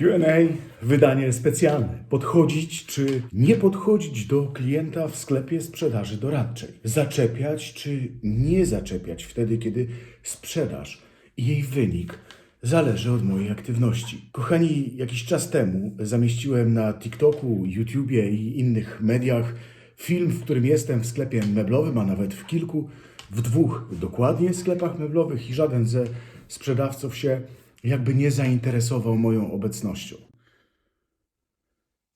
QA, wydanie specjalne. Podchodzić czy nie podchodzić do klienta w sklepie sprzedaży doradczej. Zaczepiać czy nie zaczepiać wtedy, kiedy sprzedaż i jej wynik zależy od mojej aktywności. Kochani, jakiś czas temu zamieściłem na TikToku, YouTubie i innych mediach film, w którym jestem w sklepie meblowym, a nawet w kilku, w dwóch dokładnie sklepach meblowych i żaden ze sprzedawców się jakby nie zainteresował moją obecnością.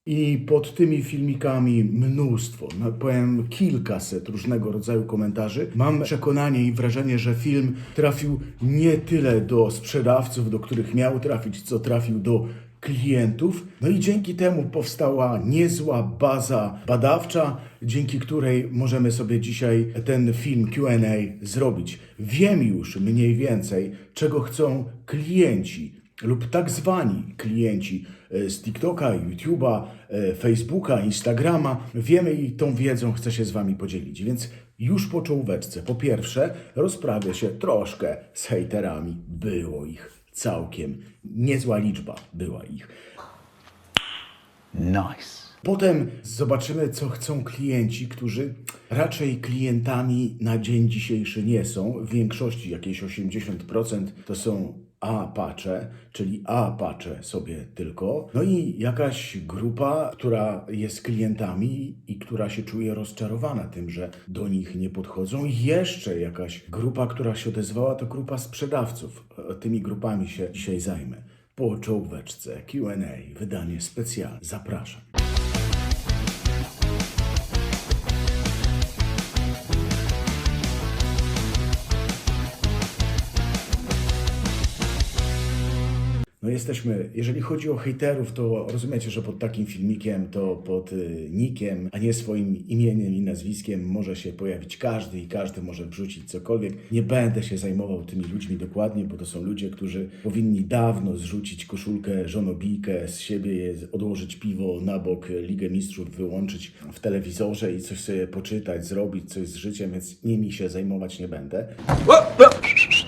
I pod tymi filmikami mnóstwo, no powiem kilkaset różnego rodzaju komentarzy. Mam przekonanie i wrażenie, że film trafił nie tyle do sprzedawców, do których miał trafić, co trafił do klientów. No i dzięki temu powstała niezła baza badawcza, dzięki której możemy sobie dzisiaj ten film QA zrobić. Wiem już mniej więcej, czego chcą klienci lub tak zwani klienci e, z TikToka, YouTube'a, e, Facebooka, Instagrama. Wiemy i tą wiedzą chcę się z Wami podzielić. Więc już po czołóweczce. Po pierwsze, rozprawię się troszkę z hejterami. Było ich całkiem niezła liczba, była ich. Nice. Potem zobaczymy, co chcą klienci, którzy raczej klientami na dzień dzisiejszy nie są. W większości, jakieś 80% to są Apache, czyli Apache sobie tylko. No i jakaś grupa, która jest klientami i która się czuje rozczarowana tym, że do nich nie podchodzą. I jeszcze jakaś grupa, która się odezwała, to grupa sprzedawców. Tymi grupami się dzisiaj zajmę. Po czołóweczce Q&A, wydanie specjalne. Zapraszam. No jesteśmy, jeżeli chodzi o hejterów, to rozumiecie, że pod takim filmikiem, to pod y, nikiem, a nie swoim imieniem i nazwiskiem może się pojawić każdy i każdy może wrzucić cokolwiek. Nie będę się zajmował tymi ludźmi dokładnie, bo to są ludzie, którzy powinni dawno zrzucić koszulkę, żonobijkę z siebie, odłożyć piwo na bok, Ligę Mistrzów wyłączyć w telewizorze i coś sobie poczytać, zrobić coś z życiem, więc nimi się zajmować nie będę.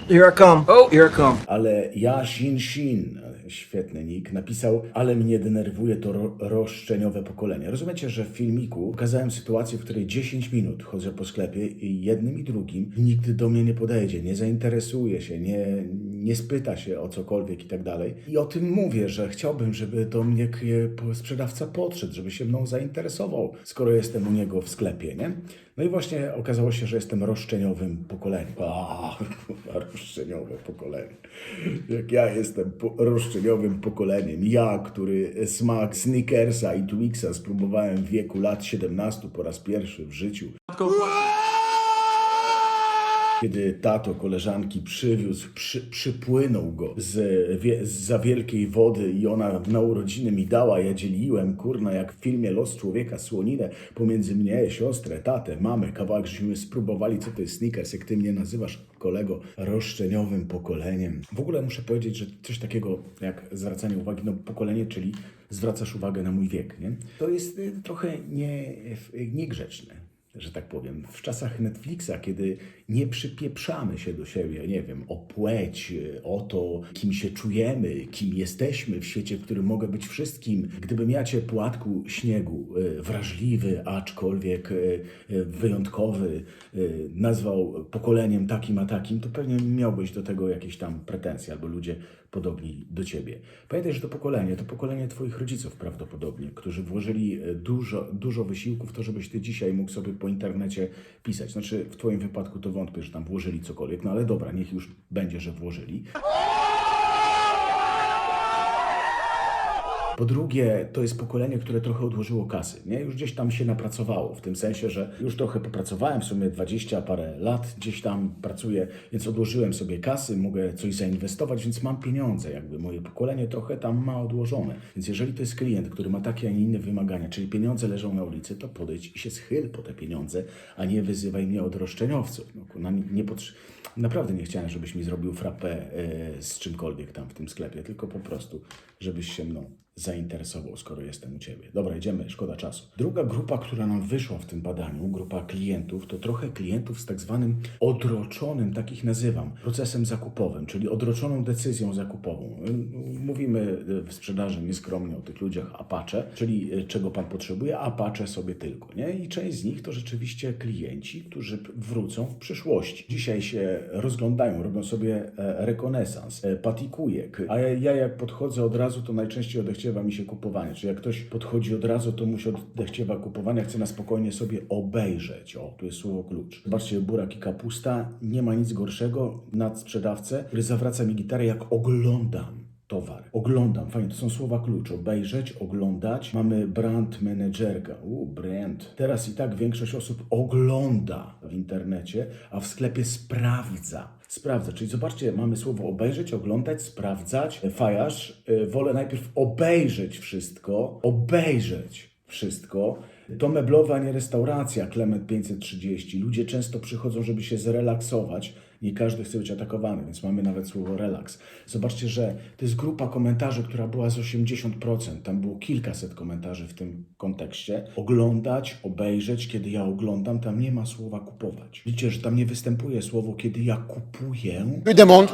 Here I come. Oh, here I come. Ale ja Shin Shin, świetny nick, napisał, ale mnie denerwuje to ro roszczeniowe pokolenie. Rozumiecie, że w filmiku pokazałem sytuację, w której 10 minut chodzę po sklepie i jednym i drugim nikt do mnie nie podejdzie, nie zainteresuje się, nie, nie spyta się o cokolwiek i tak dalej. I o tym mówię, że chciałbym, żeby do mnie sprzedawca podszedł, żeby się mną zainteresował, skoro jestem u niego w sklepie, nie? No i właśnie okazało się, że jestem roszczeniowym pokoleniem. A, roszczeniowe pokolenie. Jak ja jestem po, roszczeniowym pokoleniem. Ja, który smak Snickersa i Twixa spróbowałem w wieku lat 17 po raz pierwszy w życiu. Kiedy tato koleżanki przywiózł, przy, przypłynął go z, wie, za wielkiej wody i ona na urodziny mi dała, ja dzieliłem, kurna, jak w filmie Los Człowieka, słoninę pomiędzy mnie, siostrę, tatę, mamę, kawałek, żeśmy spróbowali, co to jest sneakers, jak ty mnie nazywasz, kolego, roszczeniowym pokoleniem. W ogóle muszę powiedzieć, że coś takiego jak zwracanie uwagi na pokolenie, czyli zwracasz uwagę na mój wiek, nie? To jest y, trochę nie, y, niegrzeczne że tak powiem, w czasach Netflixa, kiedy nie przypieprzamy się do siebie, nie wiem, o płeć, o to, kim się czujemy, kim jesteśmy w świecie, w którym mogę być wszystkim. Gdybym ja cię płatku śniegu, e, wrażliwy, aczkolwiek e, e, wyjątkowy, nazwał pokoleniem takim a takim, to pewnie miałbyś do tego jakieś tam pretensje albo ludzie podobni do ciebie. Pamiętaj, że to pokolenie, to pokolenie twoich rodziców prawdopodobnie, którzy włożyli e, dużo, dużo wysiłku w to, żebyś ty dzisiaj mógł sobie po internecie pisać. Znaczy, w twoim wypadku to wątpię, że tam włożyli cokolwiek, no ale dobra, niech już będzie, że włożyli. Po drugie, to jest pokolenie, które trochę odłożyło kasy. Nie? Już gdzieś tam się napracowało, w tym sensie, że już trochę popracowałem, w sumie 20 parę lat gdzieś tam pracuję, więc odłożyłem sobie kasy, mogę coś zainwestować, więc mam pieniądze. Jakby moje pokolenie trochę tam ma odłożone. Więc jeżeli to jest klient, który ma takie, a nie inne wymagania, czyli pieniądze leżą na ulicy, to podejdź i się schyl po te pieniądze, a nie wyzywaj mnie od roszczeniowców. No, nie, Naprawdę nie chciałem, żebyś mi zrobił frappę e, z czymkolwiek tam w tym sklepie, tylko po prostu, żebyś się mną zainteresował, skoro jestem u Ciebie. Dobra, idziemy, szkoda czasu. Druga grupa, która nam wyszła w tym badaniu, grupa klientów, to trochę klientów z tak zwanym odroczonym, takich nazywam, procesem zakupowym, czyli odroczoną decyzją zakupową. Mówimy w sprzedaży nieskromnie o tych ludziach Apache, czyli e, czego Pan potrzebuje, Apache sobie tylko, nie? I część z nich to rzeczywiście klienci, którzy wrócą w przyszłości. Dzisiaj się rozglądają, robią sobie e, rekonesans, e, patikujek, a ja, ja jak podchodzę od razu, to najczęściej odechciewa mi się kupowanie. Czyli jak ktoś podchodzi od razu, to mu się odechciewa kupowania, chce na spokojnie sobie obejrzeć. O, tu jest słowo klucz. Zobaczcie, burak i kapusta. Nie ma nic gorszego nad sprzedawcę, który zawraca mi gitarę, jak oglądam towar. Oglądam, fajnie, to są słowa klucz. Obejrzeć, oglądać. Mamy brand managerka. U, brand. Teraz i tak większość osób ogląda w internecie, a w sklepie sprawdza. Sprawdza, czyli zobaczcie, mamy słowo obejrzeć, oglądać, sprawdzać. Fajarz, y, wolę najpierw obejrzeć wszystko, obejrzeć wszystko. To meblowa, nie restauracja, Klement 530. Ludzie często przychodzą, żeby się zrelaksować. Nie każdy chce być atakowany, więc mamy nawet słowo relaks. Zobaczcie, że to jest grupa komentarzy, która była z 80%. Tam było kilkaset komentarzy w tym kontekście. Oglądać, obejrzeć, kiedy ja oglądam, tam nie ma słowa kupować. Widzicie, że tam nie występuje słowo, kiedy ja kupuję. Que demande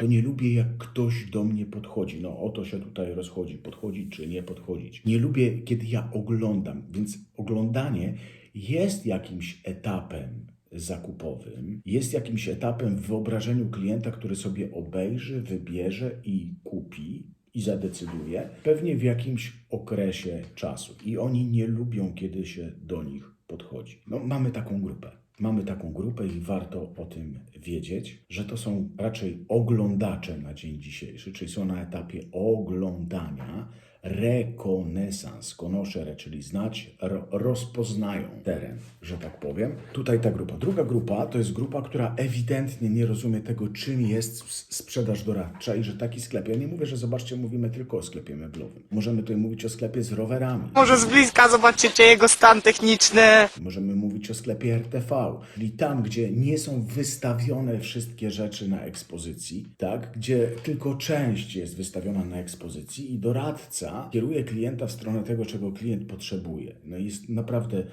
To nie lubię, jak ktoś do mnie podchodzi. No o to się tutaj rozchodzi. Podchodzić czy nie podchodzić. Nie lubię, kiedy ja oglądam, więc oglądanie jest jakimś etapem zakupowym, jest jakimś etapem w wyobrażeniu klienta, który sobie obejrzy, wybierze i kupi i zadecyduje, pewnie w jakimś okresie czasu. I oni nie lubią, kiedy się do nich podchodzi. No, mamy taką grupę. Mamy taką grupę i warto o tym wiedzieć, że to są raczej oglądacze na dzień dzisiejszy, czyli są na etapie oglądania, rekonesans, konoszere, czyli znać, ro, rozpoznają teren, że tak powiem. Tutaj ta grupa. Druga grupa to jest grupa, która ewidentnie nie rozumie tego, czym jest sprzedaż doradcza i że taki sklep, ja nie mówię, że zobaczcie, mówimy tylko o sklepie meblowym. Możemy tutaj mówić o sklepie z rowerami. Może z bliska zobaczycie jego stan techniczny. Możemy mówić o sklepie RTV, czyli tam, gdzie nie są wystawione wszystkie rzeczy na ekspozycji, tak? gdzie tylko część jest wystawiona na ekspozycji i doradca kieruje klienta w stronę tego, czego klient potrzebuje. No jest naprawdę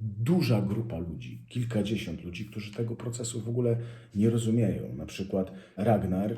duża grupa ludzi, kilkadziesiąt ludzi, którzy tego procesu w ogóle nie rozumieją. Na przykład Ragnar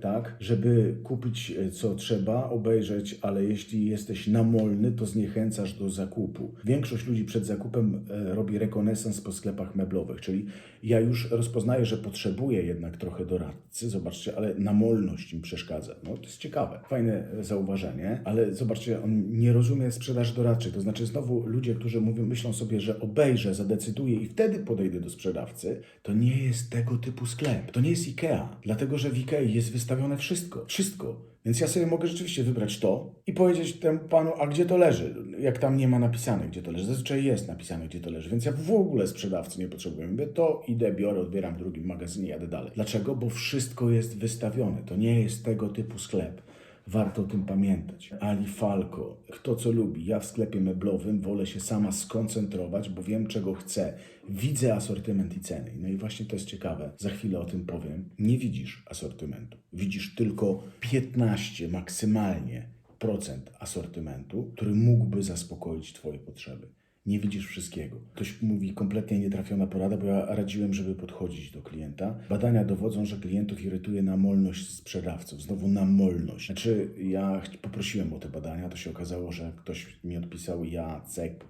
tak, żeby kupić e, co trzeba, obejrzeć, ale jeśli jesteś namolny, to zniechęcasz do zakupu. Większość ludzi przed zakupem e, robi rekonesans po sklepach meblowych, czyli ja już rozpoznaję, że potrzebuję jednak trochę doradcy, zobaczcie, ale namolność im przeszkadza. No to jest ciekawe, fajne e, zauważenie, ale zobaczcie, on nie rozumie sprzedaży doradczej, to znaczy znowu ludzie, którzy mówią, myślą sobie, że obejrzę, zadecyduję i wtedy podejdę do sprzedawcy, to nie jest tego typu sklep. To nie jest IKEA, dlatego że w IKEA jest wystawione wszystko. Wszystko. Więc ja sobie mogę rzeczywiście wybrać to i powiedzieć temu panu, a gdzie to leży? Jak tam nie ma napisane, gdzie to leży. Zazwyczaj jest napisane, gdzie to leży. Więc ja w ogóle sprzedawcy nie potrzebuję. Mówię, to idę, biorę, odbieram w drugim magazynie, jadę dalej. Dlaczego? Bo wszystko jest wystawione. To nie jest tego typu sklep. Warto o tym pamiętać. Ali Falco, kto co lubi. Ja w sklepie meblowym wolę się sama skoncentrować, bo wiem czego chcę. Widzę asortyment i ceny. No i właśnie to jest ciekawe. Za chwilę o tym powiem. Nie widzisz asortymentu. Widzisz tylko 15 maksymalnie procent asortymentu, który mógłby zaspokoić Twoje potrzeby. Nie widzisz wszystkiego. Ktoś mówi kompletnie nietrafiona porada, bo ja radziłem, żeby podchodzić do klienta. Badania dowodzą, że klientów irytuje namolność sprzedawców. Znowu namolność. Znaczy, ja poprosiłem o te badania, to się okazało, że ktoś mi odpisał, Jacek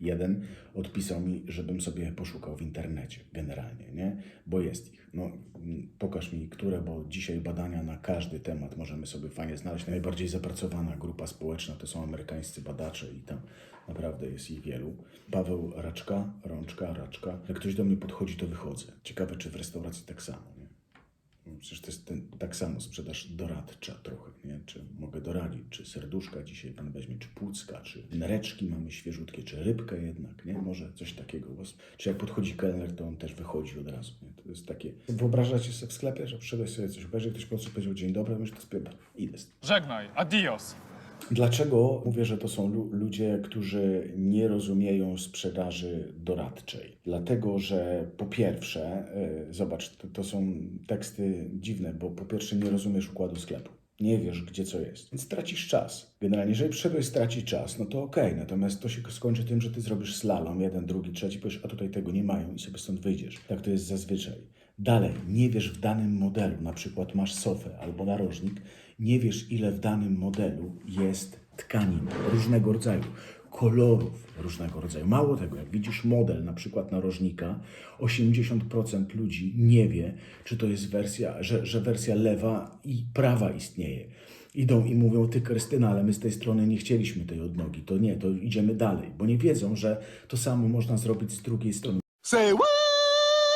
jeden odpisał mi, żebym sobie poszukał w internecie generalnie, nie? Bo jest ich. No, mm, pokaż mi, które, bo dzisiaj badania na każdy temat możemy sobie fajnie znaleźć. Najbardziej zapracowana grupa społeczna to są amerykańscy badacze i tam naprawdę jest ich wielu. Paweł Raczka, Rączka, Raczka. Jak ktoś do mnie podchodzi, to wychodzę. Ciekawe, czy w restauracji tak samo, nie? Przecież to jest ten, tak samo sprzedaż doradcza trochę, nie? Czy mogę doradzić, czy serduszka dzisiaj pan weźmie, czy płucka, czy nereczki mamy świeżutkie, czy rybkę jednak, nie? Może coś takiego. Czy jak podchodzi kelner, to on też wychodzi od razu, nie? To jest takie... Wyobrażacie sobie w sklepie, że przyszedłeś sobie coś obejrzeć, ktoś po co powiedział dzień dobry, a myślisz, to spierdam. Idę. Żegnaj, adios. Dlaczego mówię, że to są lu- ludzie, którzy nie rozumieją sprzedaży doradczej? Dlatego, że po pierwsze, y, zobacz, to, to są teksty dziwne, bo po pierwsze nie rozumiesz układu sklepu. Nie wiesz, gdzie co jest, więc tracisz czas. Generalnie, jeżeli przyszedłeś stracić czas, no to okej, natomiast to się skończy tym, że ty zrobisz slalom, jeden, drugi, trzeci, powiesz, a tutaj tego nie mają i sobie stąd wyjdziesz. Tak to jest zazwyczaj. Dalej, nie wiesz w danym modelu, na przykład masz sofę albo narożnik, nie wiesz ile w danym modelu jest tkanin różnego rodzaju, kolorów różnego rodzaju. Mało tego, jak widzisz model na przykład narożnika, 80% ludzi nie wie, czy to jest wersja, że, że wersja lewa i prawa istnieje. Idą i mówią, ty Krystyna, ale my z tej strony nie chcieliśmy tej odnogi. To nie, to idziemy dalej, bo nie wiedzą, że to samo można zrobić z drugiej strony.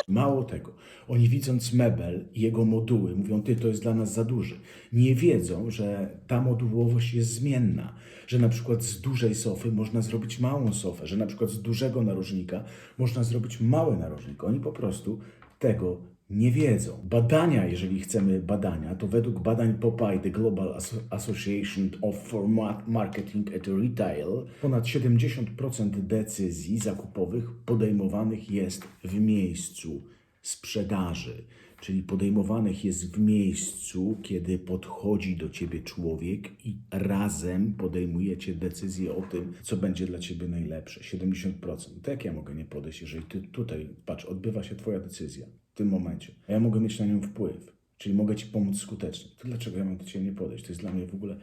Mało tego, oni widząc mebel i jego moduły, mówią, ty, to jest dla nas za duży. Nie wiedzą, że ta modułowość jest zmienna, że na przykład z dużej sofy można zrobić małą sofę, że na przykład z dużego narożnika można zrobić mały narożnik. Oni po prostu tego nie wiedzą. Badania, jeżeli chcemy badania, to według badań Popeye, The Global Asso- Association of for Ma- Marketing at Retail, ponad 70% decyzji zakupowych podejmowanych jest w miejscu sprzedaży, czyli podejmowanych jest w miejscu, kiedy podchodzi do ciebie człowiek i razem podejmujecie decyzję o tym, co będzie dla ciebie najlepsze. 70%. To jak ja mogę nie podejść, jeżeli ty tutaj, patrz, odbywa się twoja decyzja w tym momencie, a ja mogę mieć na nią wpływ, czyli mogę ci pomóc skutecznie. To dlaczego ja mam do ciebie nie podejść? To jest dla mnie w ogóle...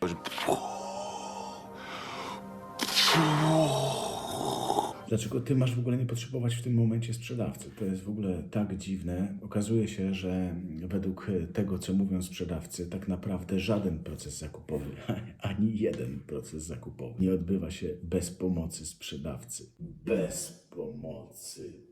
Dlaczego ty masz w ogóle nie potrzebować w tym momencie sprzedawcy? To jest w ogóle tak dziwne. Okazuje się, że według tego, co mówią sprzedawcy, tak naprawdę żaden proces zakupowy, ani jeden proces zakupowy nie odbywa się bez pomocy sprzedawcy. Bez pomocy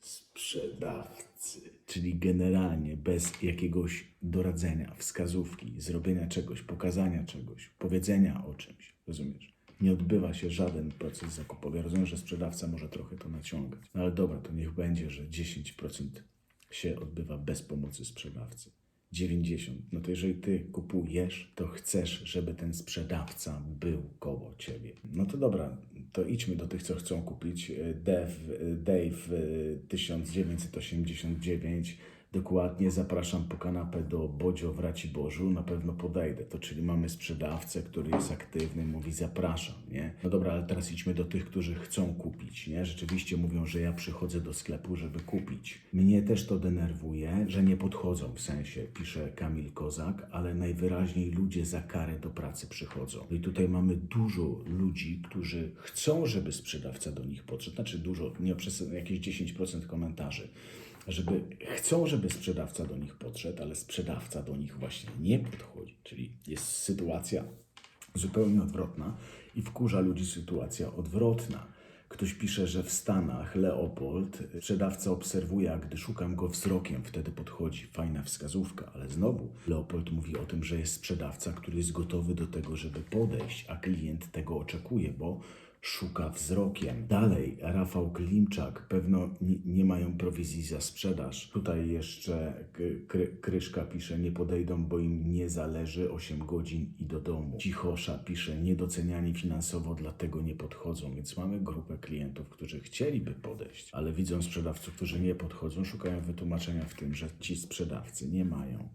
sprzedawcy. Czyli generalnie bez jakiegoś doradzenia, wskazówki, zrobienia czegoś, pokazania czegoś, powiedzenia o czymś. Rozumiesz? Nie odbywa się żaden proces zakupowy. Ja rozumiem, że sprzedawca może trochę to naciągać. No ale dobra, to niech będzie, że 10% się odbywa bez pomocy sprzedawcy. 90. No to jeżeli ty kupujesz, to chcesz, żeby ten sprzedawca był koło ciebie. No to dobra, to idźmy do tych, co chcą kupić. Dave, Dave y, 1989. Dokładnie zapraszam po kanapę do Bodzio w Raciborzu, na pewno podejdę. To czyli mamy sprzedawcę, który jest aktywny, mówi zapraszam, nie? No dobra, ale teraz idźmy do tych, którzy chcą kupić, nie? Rzeczywiście mówią, że ja przychodzę do sklepu, żeby kupić. Mnie też to denerwuje, że nie podchodzą, w sensie, pisze Kamil Kozak, ale najwyraźniej ludzie za karę do pracy przychodzą. No i tutaj mamy dużo ludzi, którzy chcą, żeby sprzedawca do nich podszedł, znaczy dużo, nie przez jakieś 10% komentarzy żeby chcą, żeby sprzedawca do nich podszedł, ale sprzedawca do nich właśnie nie podchodzi. Czyli jest sytuacja zupełnie odwrotna i wkurza ludzi sytuacja odwrotna. Ktoś pisze, że w Stanach Leopold, sprzedawca obserwuje, a gdy szukam go wzrokiem, wtedy podchodzi. Fajna wskazówka, ale znowu Leopold mówi o tym, że jest sprzedawca, który jest gotowy do tego, żeby podejść, a klient tego oczekuje, bo szuka wzrokiem. Dalej, Rafał Klimczak, pewno nie, mają prowizji za sprzedaż. Tutaj jeszcze Kry, Kryszka pisze, nie podejdą, bo im nie zależy 8 godzin i do domu. Cichosza pisze, niedoceniani finansowo, dlatego nie podchodzą. Więc mamy grupę klientów, którzy chcieliby podejść, ale widzą sprzedawców, którzy nie podchodzą, szukają wytłumaczenia w tym, że ci sprzedawcy nie mają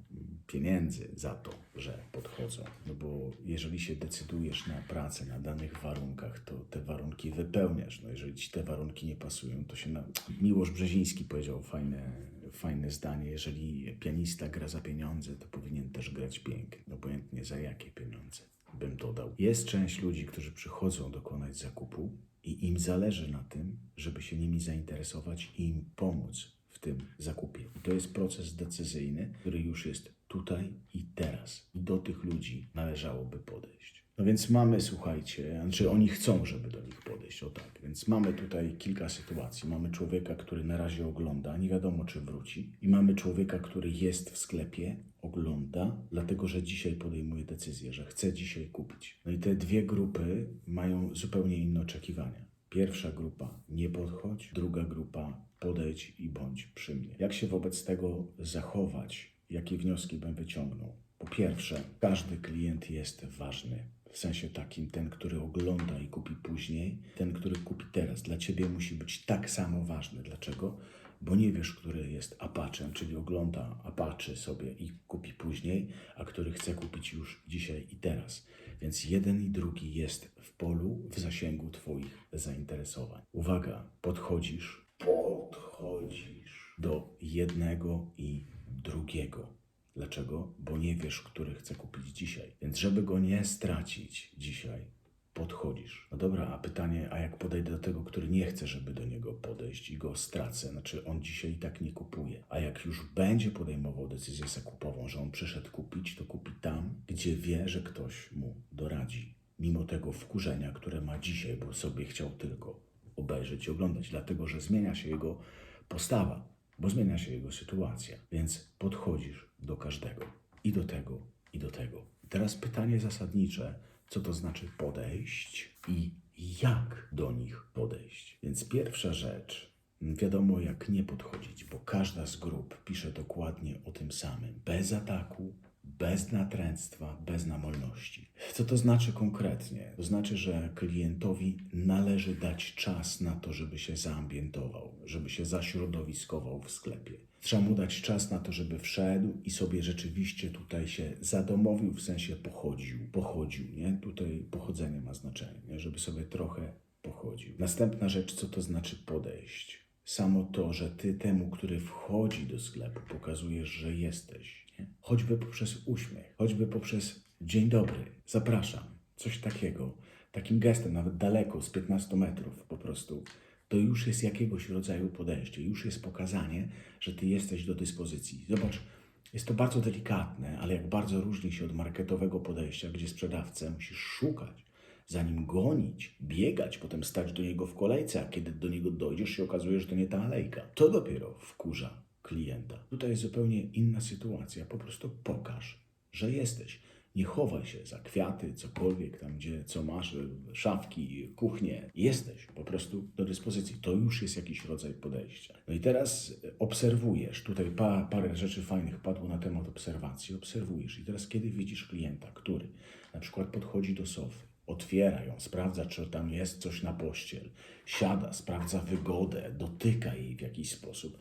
pieniędzy za to, że podchodzą. No bo jeżeli się decydujesz na pracę na danych warunkach, to te warunki wypełniasz. No jeżeli ci te warunki nie pasują, to się na... Miłosz Brzeziński powiedział fajne, fajne zdanie. Jeżeli pianista gra za pieniądze, to powinien też grać pięknie. Obojętnie za jakie pieniądze bym dodał. Jest część ludzi, którzy przychodzą dokonać zakupu i im zależy na tym, żeby się nimi zainteresować i im pomóc w tym zakupie. I to jest proces decyzyjny, który już jest tutaj i teraz. I do tych ludzi należałoby podejść. No więc mamy, słuchajcie, znaczy oni chcą, żeby do nich podejść, o tak. Więc mamy tutaj kilka sytuacji. Mamy człowieka, który na razie ogląda, nie wiadomo czy wróci. I mamy człowieka, który jest w sklepie, ogląda, dlatego że dzisiaj podejmuje decyzję, że chce dzisiaj kupić. No i te dwie grupy mają zupełnie inne oczekiwania. Pierwsza grupa nie podchodź, druga grupa podejdź i bądź przy mnie. Jak się wobec tego zachować? Jakie wnioski bym wyciągnął? Po pierwsze, każdy klient jest ważny. W sensie takim, ten, który ogląda i kupi później, ten, który kupi teraz, dla ciebie musi być tak samo ważny. Dlaczego? bo nie wiesz, który jest Apache'em, czyli ogląda Apache sobie i kupi później, a który chce kupić już dzisiaj i teraz. Więc jeden i drugi jest w polu, w zasięgu Twoich zainteresowań. Uwaga, podchodzisz, podchodzisz do jednego i drugiego. Dlaczego? Bo nie wiesz, który chce kupić dzisiaj. Więc żeby go nie stracić dzisiaj, podchodzisz. No dobra, a pytanie, a jak podejdę do tego, który nie chce, żeby do niego podejść i go stracę, znaczy on dzisiaj i tak nie kupuje. A jak już będzie podejmował decyzję zakupową, że on przyszedł kupić, to kupi tam, gdzie wie, że ktoś mu doradzi. Mimo tego wkurzenia, które ma dzisiaj, bo sobie chciał tylko obejrzeć i oglądać, dlatego że zmienia się jego postawa, bo zmienia się jego sytuacja. Więc podchodzisz do każdego i do tego, i do tego. Teraz pytanie zasadnicze, co to znaczy podejść i jak do nich podejść. Więc pierwsza rzecz, wiadomo jak nie podchodzić, bo każda z grup pisze dokładnie o tym samym. Bez ataku, bez natręctwa, bez namolności. Co to znaczy konkretnie? To znaczy, że klientowi należy dać czas na to, żeby się zaambientował, żeby się zaśrodowiskował w sklepie. Trzeba mu dać czas na to, żeby wszedł i sobie rzeczywiście tutaj się zadomowił, w sensie pochodził. Pochodził, nie? Tutaj pochodzenie ma znaczenie, nie? żeby sobie trochę pochodził. Następna rzecz, co to znaczy podejść? Samo to, że ty temu, który wchodzi do sklepu, pokazujesz, że jesteś. Choćby poprzez uśmiech, choćby poprzez dzień dobry, zapraszam, coś takiego, takim gestem, nawet daleko, z 15 metrów po prostu, to już jest jakiegoś rodzaju podejście, już jest pokazanie, że ty jesteś do dyspozycji. Zobacz, jest to bardzo delikatne, ale jak bardzo różni się od marketowego podejścia, gdzie sprzedawcę musisz szukać, za nim gonić, biegać, potem stać do niego w kolejce, a kiedy do niego dojdziesz, się okazuje, że to nie ta alejka. To dopiero wkurza klienta. Tutaj jest zupełnie inna sytuacja. Po prostu pokaż, że jesteś. Nie chowaj się za kwiaty, cokolwiek tam, gdzie co masz, szafki, kuchnię. Jesteś po prostu do dyspozycji. To już jest jakiś rodzaj podejścia. No i teraz obserwujesz. Tutaj pa, parę rzeczy fajnych padło na temat obserwacji. Obserwujesz. I teraz, kiedy widzisz klienta, który na przykład podchodzi do sofy, otwiera ją, sprawdza, czy tam jest coś na pościel, siada, sprawdza wygodę, dotyka jej w jakiś sposób,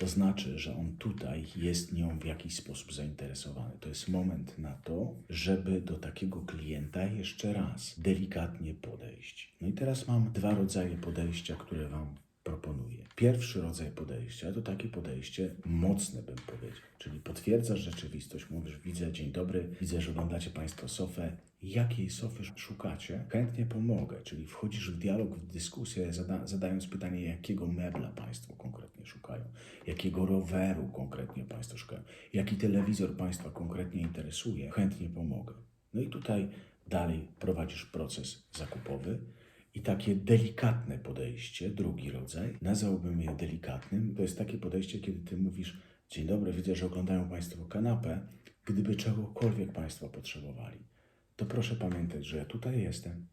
to znaczy, że on tutaj jest nią w jakiś sposób zainteresowany. To jest moment na to, żeby do takiego klienta jeszcze raz delikatnie podejść. No i teraz mam dwa rodzaje podejścia, które Wam proponuję. Pierwszy rodzaj podejścia to takie podejście mocne, bym powiedział. Czyli potwierdzasz rzeczywistość, mówisz, widzę, dzień dobry, widzę, że oglądacie Państwo sofę. Jakiej sofy szukacie? Chętnie pomogę, czyli wchodzisz w dialog, w dyskusję, zada, zadając pytanie, jakiego mebla Państwo konkretnie szukają, jakiego roweru konkretnie Państwo szukają, jaki telewizor Państwa konkretnie interesuje, chętnie pomogę. No i tutaj dalej prowadzisz proces zakupowy. I takie delikatne podejście, drugi rodzaj, nazwałbym je delikatnym, to jest takie podejście, kiedy ty mówisz: Dzień dobry, widzę, że oglądają Państwo kanapę. Gdyby czegokolwiek Państwo potrzebowali, to proszę pamiętać, że ja tutaj jestem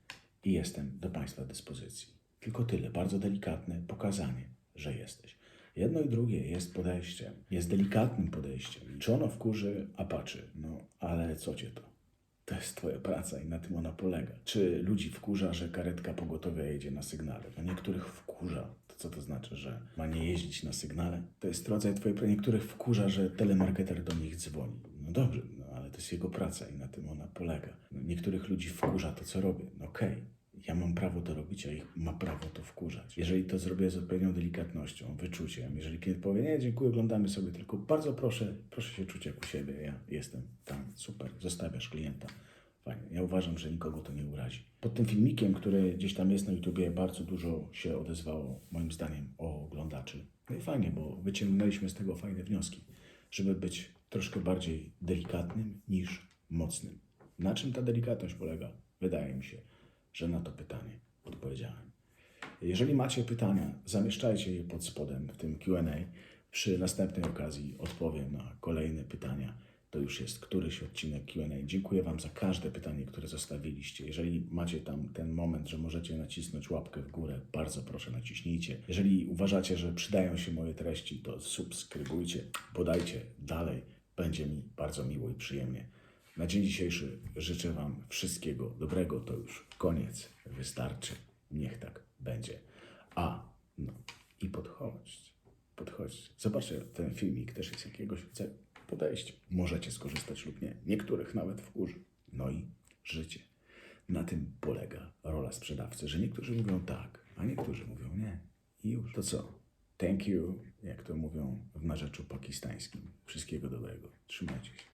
i jestem do Państwa dyspozycji. Tylko tyle, bardzo delikatne pokazanie, że jesteś. Jedno i drugie jest podejściem, jest delikatnym podejściem. Czy ono wkurzy Apache? No, ale co cię to? To jest Twoja praca i na tym ona polega. Czy ludzi wkurza, że karetka pogotowia jedzie na sygnale? No niektórych wkurza. To co to znaczy, że ma nie jeździć na sygnale? To jest rodzaj Twojej pracy. Niektórych wkurza, że telemarketer do nich dzwoni. No dobrze, no ale to jest jego praca i na tym ona polega. No, niektórych ludzi wkurza to, co robię. No okej. Ja mam prawo to robić, a ich ma prawo to wkurzać. Jeżeli to zrobię z odpowiednią delikatnością, wyczuciem, jeżeli klient powie, nie, dziękuję, oglądamy sobie, tylko bardzo proszę, proszę się czuć jak u siebie, ja jestem tam, super, zostawiasz klienta. Fajnie. Ja uważam, że nikogo to nie urazi. Pod tym filmikiem, który gdzieś tam jest na YouTubie, bardzo dużo się odezwało, moim zdaniem, o oglądaczy. No i fajnie, bo wyciągnęliśmy z tego fajne wnioski, żeby być troszkę bardziej delikatnym niż mocnym. Na czym ta delikatność polega? Wydaje mi się, że na to pytanie odpowiedziałem. Jeżeli macie pytania, zamieszczajcie je pod spodem w tym QA. Przy następnej okazji odpowiem na kolejne pytania. To już jest któryś odcinek QA. Dziękuję Wam za każde pytanie, które zostawiliście. Jeżeli macie tam ten moment, że możecie nacisnąć łapkę w górę, bardzo proszę naciśnijcie. Jeżeli uważacie, że przydają się moje treści, to subskrybujcie, podajcie dalej. Będzie mi bardzo miło i przyjemnie. Na dzień dzisiejszy życzę Wam wszystkiego dobrego. To już koniec. Wystarczy. Niech tak będzie. A, no i podchodźcie. Podchodźcie. Zobaczcie, ten filmik też jest jakiegoś rodzaju podejścia. Możecie skorzystać lub nie. Niektórych nawet wkurzy. No i życie. Na tym polega rola sprzedawcy, że niektórzy mówią tak, a niektórzy mówią nie. I już. To co? Thank you, jak to mówią w narzeczu pakistańskim. Wszystkiego dobrego. Trzymajcie się.